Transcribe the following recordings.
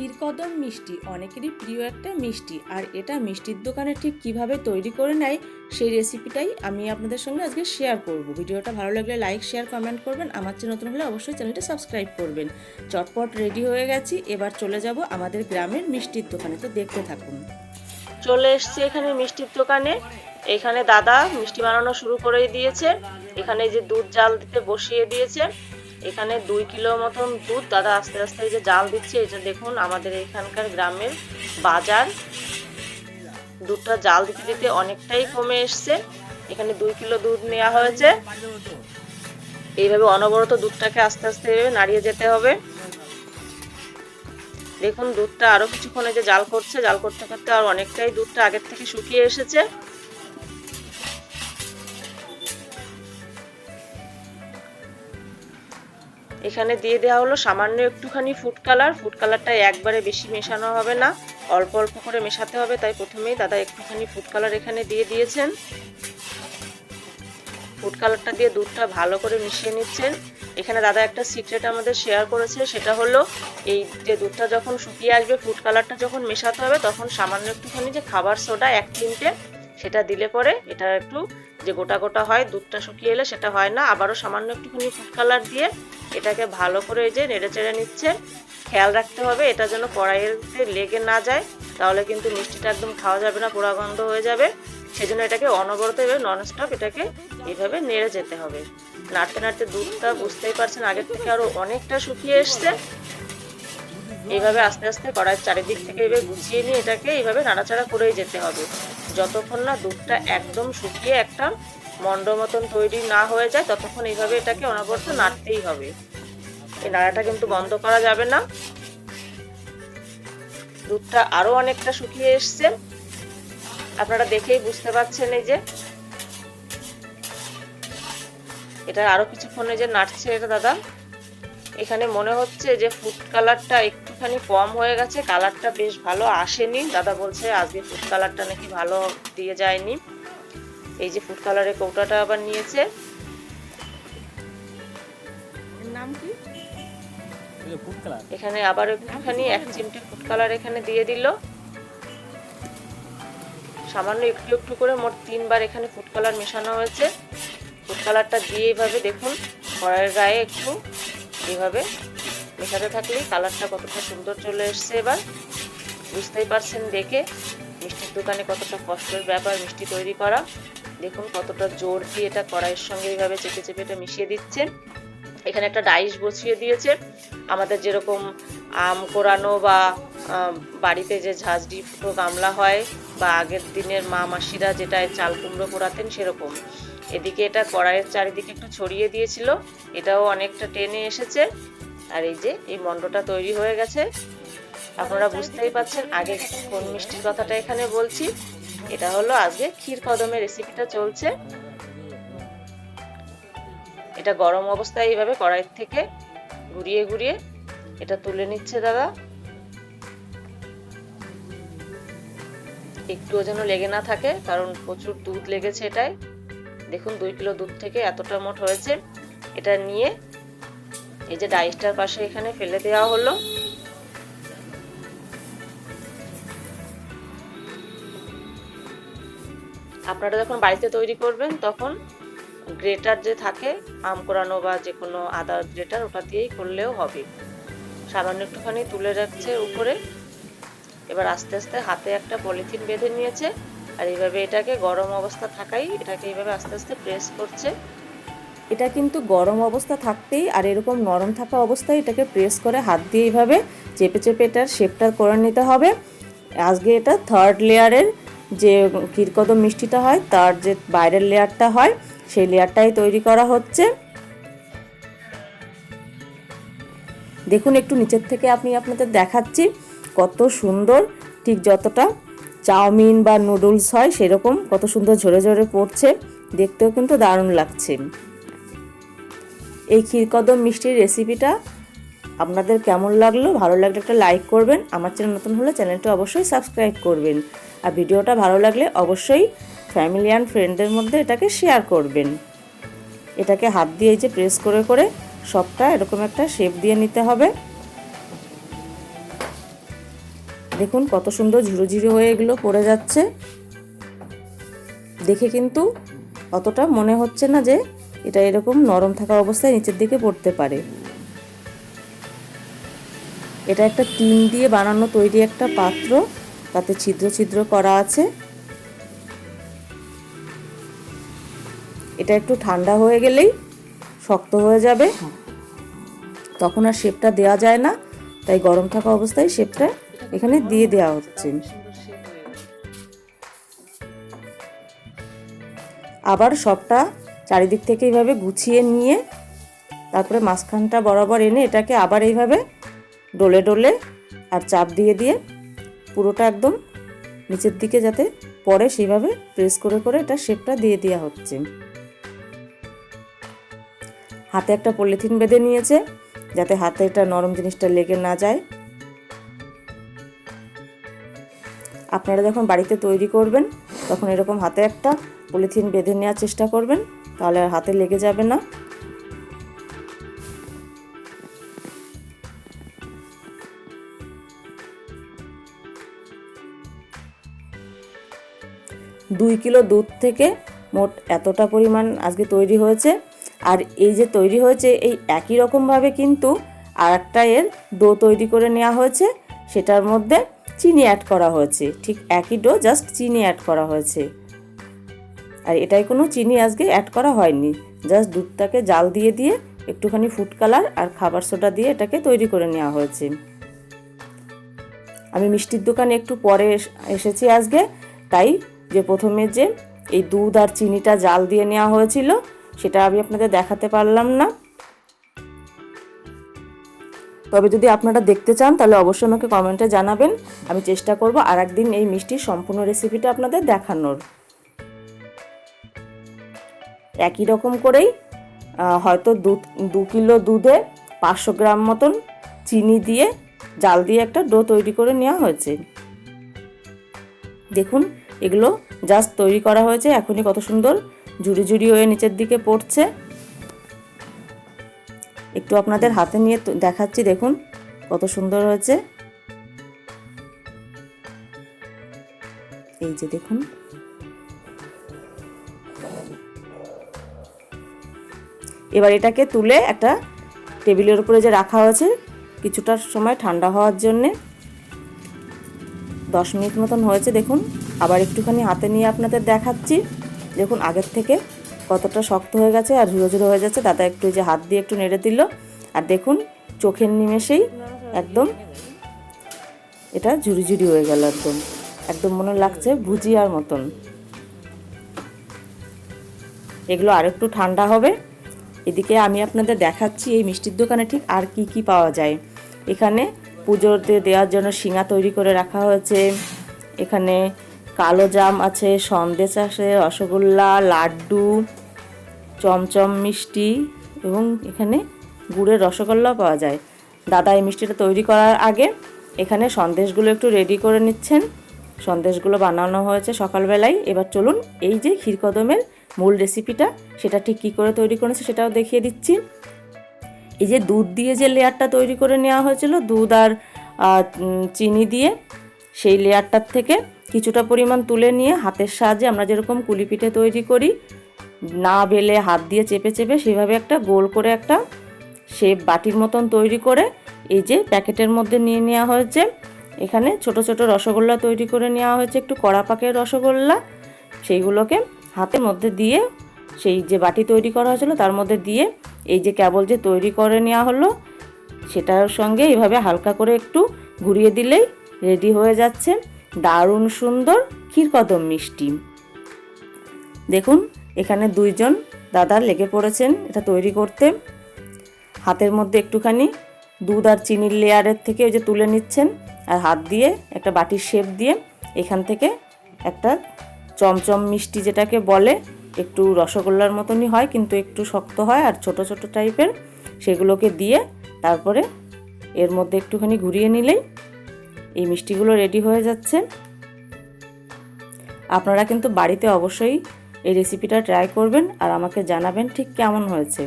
ক্ষীরকদম মিষ্টি, অনেকেরই প্রিয় একটা মিষ্টি। আর এটা মিষ্টির দোকানে ঠিক কীভাবে তৈরি করে নেয় সেই রেসিপিটাই আমি আপনাদের সঙ্গে আজকে শেয়ার করব। ভিডিওটা ভালো লাগলে লাইক শেয়ার কমেন্ট করবেন। আমার চ্যানেল নতুন হলে অবশ্যই চ্যানেলটা সাবস্ক্রাইব করবেন। চটপট রেডি হয়ে গেছি, এবার চলে যাব আমাদের গ্রামের মিষ্টির দোকানে। তো দেখতে থাকুন। চলে এসছি এখানে মিষ্টির দোকানে। এখানে দাদা মিষ্টি বানানো শুরু করে দিয়েছে। এখানে যে দুধ জাল দিতে বসিয়ে দিয়েছে। এখানে দুই কিলো মতন দুধ। দাদা, আস্তে আস্তে এই যে জাল দিচ্ছে এটা দেখুন আমাদের এখানকার গ্রামের বাজার। দুধটা জাল দিতে দিতে অনেকটাই কমে এসছে। এখানে দুই কিলো দুধ নেওয়া হয়েছে। এইভাবে অনবরত দুধটাকে আস্তে আস্তে নাড়িয়ে যেতে হবে। দেখুন দুধটা আরও কিছুক্ষণে যে জাল করছে। জাল করতে করতে আর অনেকটাই দুধটা আগের থেকে শুকিয়ে এসেছে। এখানে দিয়ে দেওয়া হলো সামান্য একটুখানি ফুড কালার ফুড কালারটা একবারে বেশি মেশানো হবে না। অল্প অল্প করে মেশাতে হবে, তাই প্রথমেই দাদা একটুখানি ফুড কালার এখানে দিয়ে দিয়েছেন। ফুড কালারটা দিয়ে দুধটা ভালো করে মিশিয়ে নিচ্ছেন। এখানে দাদা একটা সিক্রেট আমাদের শেয়ার করেছে, সেটা হলো এই যে দুধটা যখন শুকিয়ে আসবে ফুড কালারটা যখন মেশাতে হবে, তখন সামান্য একটুখানি যে খাবার সোডা এক তিনটে, সেটা দিলে পরে এটা একটু যে গোটা গোটা হয়, দুধটা শুকিয়ে এলে সেটা হয় না। আবারও সামান্য একটুখানি ফুড কালার দিয়ে এটাকে ভালো করে যে নেড়ে চেড়ে নিচ্ছে। খেয়াল রাখতে হবে, এটা যেন কড়াইয়েতে লেগে না যায়, তাহলে কিন্তু মিষ্টিটা একদম খাওয়া যাবে না, পোড়া গন্ধ হয়ে যাবে। সেজন্য এটাকে অনবরত এভাবে ননস্টপ এটাকে এইভাবে নেড়ে যেতে হবে। নাড়তে নাড়তে দুধটা বুঝতেই পারছেন, আগের থেকে আরও অনেকটা শুকিয়ে এসছে। এইভাবে আস্তে আস্তে কড়াইয়ের চারিদিক থেকে এভাবে গুছিয়ে নিয়ে এটাকে এইভাবে নাড়াচাড়া করেই যেতে হবে। যতক্ষণ না দুধটা একদম শুকিয়ে একটা মন্ড মতন তৈরি না হয়ে যায়, ততক্ষণ এইভাবে এটাকে অনবরত নাড়তেই হবে। এই নাড়াটা কিন্তু বন্ধ করা যাবে না। দুধটা আরও অনেকটা শুকিয়ে এসছে। আপনারা দেখেই বুঝতে পারছেন এই যে। এটা আরও কিছুক্ষণে যে নাড়ছে এটা দাদা। এখানে মনে হচ্ছে যে ফুড কালারটা একটুখানি কম হয়ে গেছে। কালারটা বেশ ভালো আসেনি। দাদা বলছে আজকে ফুড কালারটা নাকি ভালো দিয়ে যায়নি। এই যে ফুড কালারের কৌটাটা আবার নিয়েছে। নাম কি? এখানে আবার একটুখানি এক চিমটে ফুড কালার এখানে দিয়ে দিল। সামান্য একটু একটু করে মোট তিনবার এখানে ফুড কালার মেশানো হয়েছে। ফুড কালারটা দিয়ে এইভাবে দেখুন কড়াইয়ের গায়ে একটু এইভাবে মেশাতে থাকলে কালারটা কতটা সুন্দর চলে এসছে এবার। বুঝতেই পারছেন দেখে মিষ্টির দোকানে কতটা কষ্টের ব্যাপার মিষ্টি তৈরি করা। দেখুন কতটা জোর দিয়ে এটা কড়াইয়ের সঙ্গে এইভাবে চেপে চেপে এটা মিশিয়ে দিচ্ছে এখানে একটা ডাইস বসিয়ে দিয়েছে। আমাদের যেরকম আম কোরানো বা বাড়িতে যে ঝাঁঝরি ফুটো গামলা হয় বা আগের দিনের মা মাসিরা যেটা চাল কুমড়ো পোড়াতেন সেরকম। এদিকে এটা কড়াইয়ের চারিদিকে একটু ছড়িয়ে দিয়েছিল। এটাও অনেকটা টেনে এসেছে। আর এই যে, এই মণ্ডটা তৈরি হয়ে গেছে। আপনারা বুঝতেই পাচ্ছেন আগে কোন মিষ্টির কথাটা এখানে বলছি। এটা হলো আজকে ক্ষীর কদমের রেসিপিটা চলছে। এটা গরম অবস্থায় এইভাবে কড়াই থেকে ঘুরিয়ে ঘুরিয়ে এটা তুলে নিচ্ছে দাদা। একটুও যেন লেগে না থাকে, কারণ প্রচুর দুধ লেগেছে এটায়। দেখুন দুই কিলো দুধ থেকে এতটা মোট হয়েছে। এটা নিয়ে এই যে ডাইসটার পাশে এখানে ফেলে দেওয়া হলো। আপনারা যখন বাড়িতে তৈরি করবেন, তখন গ্রেটার যে থাকে, আম কোরানো বা যে কোনো আদার গ্রেটার, ওটা দিয়েই করলেও হবে। সামান্য একটুখানি তুলে রাখছে উপরে। এবার আস্তে আস্তে হাতে একটা পলিথিন বেঁধে নিয়েছে, আর এইভাবে এটাকে গরম অবস্থা থাকাই, এটাকে এইভাবে আস্তে আস্তে প্রেস করছে। এটা কিন্তু গরম অবস্থা থাকতেই, আর এরকম নরম থাকা অবস্থায় এটাকে প্রেস করে হাত দিয়ে এইভাবে চেপে চেপে এটার শেপটা করে নিতে হবে। আজকে এটা থার্ড লেয়ারের যে ক্ষীরকদম মিষ্টিটা হয়, তার যে বাইরের লেয়ারটা হয়, সেই লেয়ারটাই তৈরি করা হচ্ছে। দেখুন, একটু নিচের থেকে আমি আপনাদের দেখাচ্ছি কত সুন্দর, ঠিক যতটা চাউমিন বা নুডলস হয় সেরকম কত সুন্দর ঝরে ঝরে পড়ছে, দেখতেও কিন্তু দারুণ লাগছে। এই ক্ষীরকদম মিষ্টির রেসিপিটা আপনাদের কেমন লাগল, ভালো লাগলে একটা লাইক করবেন, আমার চ্যানেল নতুন হলে চ্যানেলটা অবশ্যই সাবস্ক্রাইব করবেন। আর ভিডিওটা ভালো লাগলে অবশ্যই ফ্যামিলি অ্যান্ড ফ্রেন্ডের মধ্যে এটাকে শেয়ার করবেন। এটাকে হাত দিয়ে যে প্রেস করে করে সবটা এরকম একটা শেপ দিয়ে নিতে হবে। দেখুন কত সুন্দর ঝুড়ো ঝুড়ো হয়ে এগুলো পড়ে যাচ্ছে। দেখে কিন্তু অতটা মনে হচ্ছে না যে এটা এরকম নরম থাকা অবস্থায় নিচের দিকে পড়তে পারে। এটা একটা টিন দিয়ে বানানো তৈরি একটা পাত্র। তাতে ছিদ্র ছিদ্র করা আছে। এটা একটু ঠান্ডা হয়ে গেলেই শক্ত হয়ে যাবে। তখন আর শেপটা দেওয়া যায় না, তাই গরম থাকা অবস্থায় শেপটা এখানে দিয়ে দেওয়া হচ্ছে। আবার সবটা চারিদিক থেকে এইভাবে গুছিয়ে নিয়ে তারপরে মাঝখানটা বরাবর এনে এটাকে আবার এইভাবে ডলে ডলে আর চাপ দিয়ে দিয়ে পুরোটা একদম নিচের দিকে যাতে পরে সেইভাবে প্রেস করে করে এটা শেপটা দিয়ে দেওয়া হচ্ছে। হাতে একটা পলিথিন বেঁধে নিয়েছে, যাতে হাতে এটা নরম জিনিসটা লেগে না যায়। আপনারা যখন বাড়িতে তৈরি করবেন, তখন এরকম হাতে একটা পলিথিন বেঁধে নেওয়ার চেষ্টা করবেন, তাহলে আর হাতে লেগে যাবে না। দুই কিলো দুধ থেকে মোট এতটা পরিমাণ আজকে তৈরি হয়েছে। আর এই যে তৈরি হয়েছে, এই একই রকমভাবে কিন্তু আর একটা এর ডো তৈরি করে নেওয়া হয়েছে। সেটার মধ্যে চিনি অ্যাড করা হয়েছে। ঠিক একই ডো জাস্ট চিনি অ্যাড করা হয়েছে। আর এটাই কোনো চিনি আজকে অ্যাড করা হয়নি। জাস্ট দুধটাকে জাল দিয়ে দিয়ে একটুখানি ফুড কালার আর খাবার সোডা দিয়ে এটাকে তৈরি করে নেওয়া হয়েছে। আমি মিষ্টির দোকানে একটু পরে এসেছি আজকে, তাই যে প্রথমে যে এই দুধ আর চিনিটা জাল দিয়ে নেওয়া হয়েছিল, সেটা আমি আপনাদের দেখাতে পারলাম না। তবে যদি আপনারা দেখতে চান, তাহলে অবশ্যই আমাকে কমেন্টে জানাবেন। আমি চেষ্টা করব আর একদিন এই মিষ্টির সম্পূর্ণ রেসিপিটা আপনাদের দেখানোর। একই রকম করেই হয়তো দু দু কিলো দুধে পাঁচশো গ্রাম মতন চিনি দিয়ে, জাল দিয়ে একটা ডো তৈরি করে নেওয়া হয়েছে। দেখুন এগুলো জাস্ট তৈরি করা হয়েছে। এখনই কত সুন্দর ঝুড়ি ঝুড়ি হয়ে নিচের দিকে পড়ছে। একটু আপনাদের হাতে নিয়ে দেখাচ্ছি, দেখুন কত সুন্দর হয়েছে। এই যে দেখুন। এবার এটাকে তুলে একটা টেবিলের উপরে যে রাখা হয়েছে, কিছুটা সময় ঠান্ডা হওয়ার জন্যে, দশ মিনিট মতন হয়েছে, দেখুন। আবার একটুখানি হাতে নিয়ে আপনাদের দেখাচ্ছি। দেখুন, আগের থেকে কতটা শক্ত হয়ে গেছে আর ঝুড়ো ঝুড়ো হয়ে যাচ্ছে। দাদা একটু যে হাত দিয়ে একটু নেড়ে দিল। আর দেখুন, চোখের নিমেষেই একদম এটা ঝুড়ি ঝুড়ি হয়ে গেল একদম। একদম মনে লাগছে ভুজিয়ার মতন। এগুলো আর একটু ঠান্ডা হবে। এদিকে আমি আপনাদের দেখাচ্ছি এই মিষ্টির দোকানে ঠিক আর কি কি পাওয়া যায়। এখানে পুজোতে দেওয়ার জন্য শিঙা তৈরি করে রাখা হয়েছে। এখানে কালো জাম আছে, সন্দেশ আছে, রসগোল্লা, লাড্ডু, চমচম মিষ্টি এবং এখানে গুড়ের রসগোল্লাও পাওয়া যায়। দাদা এই মিষ্টিটা তৈরি করার আগে এখানে সন্দেশগুলো একটু রেডি করে নিচ্ছেন। সন্দেশগুলো বানানো হয়েছে সকালবেলায়। এবার চলুন এই যে ক্ষীরকদমের মূল রেসিপিটা সেটা ঠিক কী করে তৈরি করেছে সেটাও দেখিয়ে দিচ্ছি। এই যে দুধ দিয়ে যে লেয়ারটা তৈরি করে নেওয়া হয়েছিল, দুধ আর চিনি দিয়ে, সেই লেয়ারটার থেকে কিছুটা পরিমাণ তুলে নিয়ে হাতের সাহায্যে আমরা যেরকম কুলি পিঠে তৈরি করি, না বেলে হাত দিয়ে চেপে চেপে সেভাবে একটা গোল করে একটা শেপ বাটির মতন তৈরি করে এই যে প্যাকেটের মধ্যে নিয়ে নেওয়া হয়েছে। এখানে ছোট ছোট রসগোল্লা তৈরি করে নেওয়া হয়েছে, একটু কড়া পাকের রসগোল্লা। সেইগুলোকে হাতের মধ্যে দিয়ে সেই যে বাটি তৈরি করা হয়েছিল তার মধ্যে দিয়ে এই যে কেবল যে তৈরি করে নেওয়া হলো, সেটার সঙ্গে এইভাবে হালকা করে একটু ঘুরিয়ে দিলেই রেডি হয়ে যাচ্ছে। দারুণ সুন্দর, ক্ষীরকদম মিষ্টি। দেখুন, এখানে দুইজন দাদা লেগে পড়েছেন এটা তৈরি করতে। হাতের মধ্যে একটুখানি দুধ আর চিনির লেয়ারের থেকে ওই যে তুলে নিচ্ছেন আর হাত দিয়ে একটা বাটির শেপ দিয়ে এখান থেকে একটা চমচম মিষ্টি যেটাকে বলে, একটু রসগোল্লার মতনই হয় কিন্তু একটু শক্ত হয় আর ছোট ছোট টাইপের। সেগুলোকে দিয়ে তারপরে এর মধ্যে একটুখানি ঘুরিয়ে নিলেই এই মিষ্টিগুলো রেডি হয়ে যাচ্ছে। আপনারা কিন্তু বাড়িতে অবশ্যই এই রেসিপিটা ট্রাই করবেন আর আমাকে জানাবেন ঠিক কেমন হয়েছে।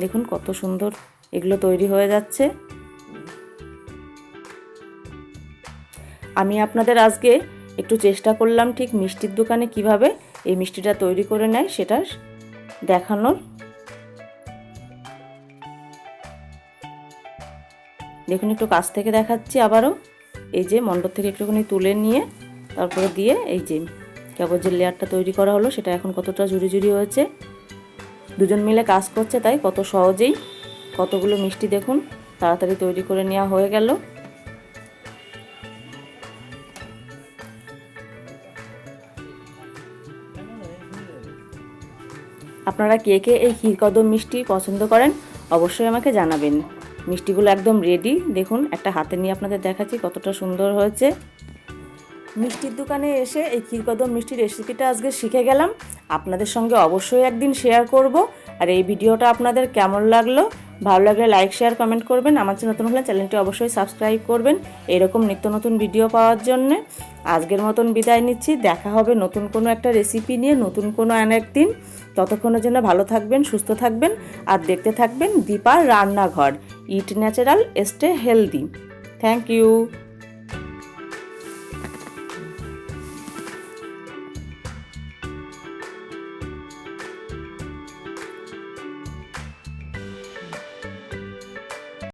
দেখুন কত সুন্দর এগুলো তৈরি হয়ে যাচ্ছে। আমি আপনাদের আজকে একটু চেষ্টা করলাম ঠিক মিষ্টির দোকানে কীভাবে এই মিষ্টিটা তৈরি করে নেয় সেটা দেখানোর। দেখুন একটু কাছ থেকে দেখাচ্ছি আবারও। এই যে মণ্ডপ থেকে একটুখানি তুলে নিয়ে তারপরে দিয়ে এই যে যে লেয়ারটা তৈরি করা হলো, সেটা এখন কতটা ঝুড়ি ঝুড়ি হয়েছে। দুজন মিলে কাজ করছে তাই কত সহজেই। কতগুলো মিষ্টি দেখুন, তাড়াতাড়ি তৈরি করে নেওয়া হয়ে গেল। আপনারা কে কে এই ক্ষীরকদম মিষ্টি পছন্দ করেন, অবশ্যই আমাকে জানাবেন। মিষ্টিগুলো একদম রেডি দেখুন, একটা হাতে নিয়ে আপনাদের দেখাচ্ছি কতটা সুন্দর হয়েছে। মিষ্টির দোকানে এসে এই ক্ষীরকদম মিষ্টির রেসিপিটা আজকে শিখে গেলাম। আপনাদের সঙ্গে অবশ্যই একদিন শেয়ার করব। আর এই ভিডিওটা আপনাদের কেমন লাগল? ভালো লাগলে লাইক শেয়ার কমেন্ট করবেন। আমার নতুন হলে চ্যানেলটি অবশ্যই সাবস্ক্রাইব করবেন। এরকম নিত্য নতুন ভিডিও পাওয়ার জন্যে আজকের মতন বিদায় নিচ্ছি। দেখা হবে নতুন কোনো একটা রেসিপি নিয়ে, নতুন কোনো একদিন ততক্ষণের জন্য ভালো থাকবেন, সুস্থ থাকবেন। আর দেখতে থাকবেন দীপার রান্নাঘর। Eat natural stay healthy thank you